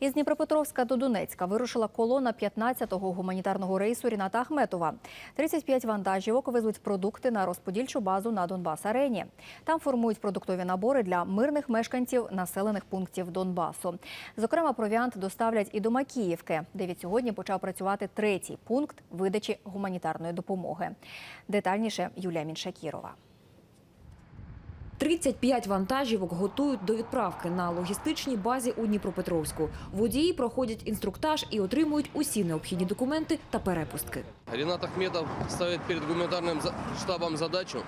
Із Дніпропетровська до Донецька вирушила колона 15-го гуманітарного рейсу Ріната Ахметова. 35 вантажівок везуть продукти на розподільчу базу на Донбас-арені. Там формують продуктові набори для мирних мешканців населених пунктів Донбасу. Зокрема, провіант доставлять і до Макіївки, де від сьогодні почав працювати третій пункт видачі гуманітарної допомоги. Детальніше Юлія Міншакірова. 35 вантажівок готують до відправки на логістичній базі у Дніпропетровську. Водії проходять інструктаж і отримують усі необхідні документи та перепустки. Рінат Ахметов ставить перед гуманітарним штабом задачу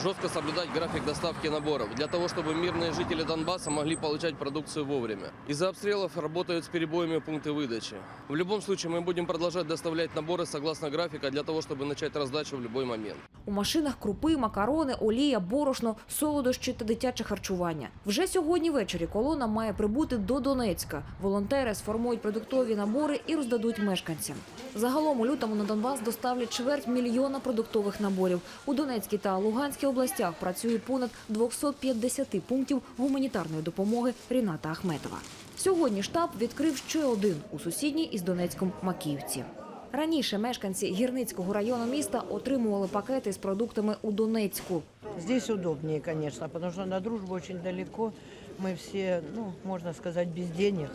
жестко соблюдать график доставки наборов для того, чтобы мирные жители Донбасса могли получать продукцию вовремя. Из-за обстрелов работают с перебоями пункты выдачи. В любом случае мы будем продолжать доставлять наборы согласно графика для того, чтобы начать раздачу в любой момент. У машинах крупи, макарони, олія, борошно, солодощі та дитяче харчування. Вже сьогодні ввечері колона має прибути до Донецька. Волонтери сформують продуктові набори і роздадуть мешканцям. Загалом у лютому на Донбас доставлять чверть мільйона продуктових наборів. У Донецькій та Луганській областях працює понад 250 пунктів гуманітарної допомоги Ріната Ахметова. Сьогодні штаб відкрив ще один у сусідній із Донецьком Макіївці. Раніше мешканці гірницького району міста отримували пакети з продуктами у Донецьку. Здесь удобнее, конечно, потому что на дружбу очень далеко. Мы все, ну, можно сказать, без денег,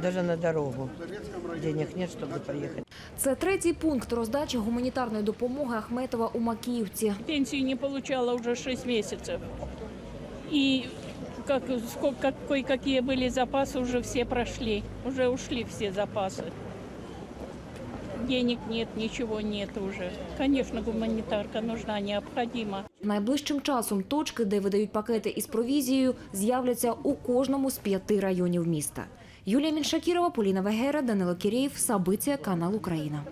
даже на дорогу. Денег нет, чтобы поехать. Це третій пункт роздачі гуманітарної допомоги Ахметова у Макіївці. Пенсию не получала уже 6 месяцев. И как, сколько, какой, какие были запасы, уже все прошли. Уже ушли все запасы. Денег нет, ничего нет уже. Конечно, гуманитарка нужна, необходима. Найближчим часом точки, де видають пакети із провізією, з'являться у кожному з п'яти районів міста. Юлія Міншакірова, Поліна Вегера, Данило Кірєєв, Сабиція, канал Україна.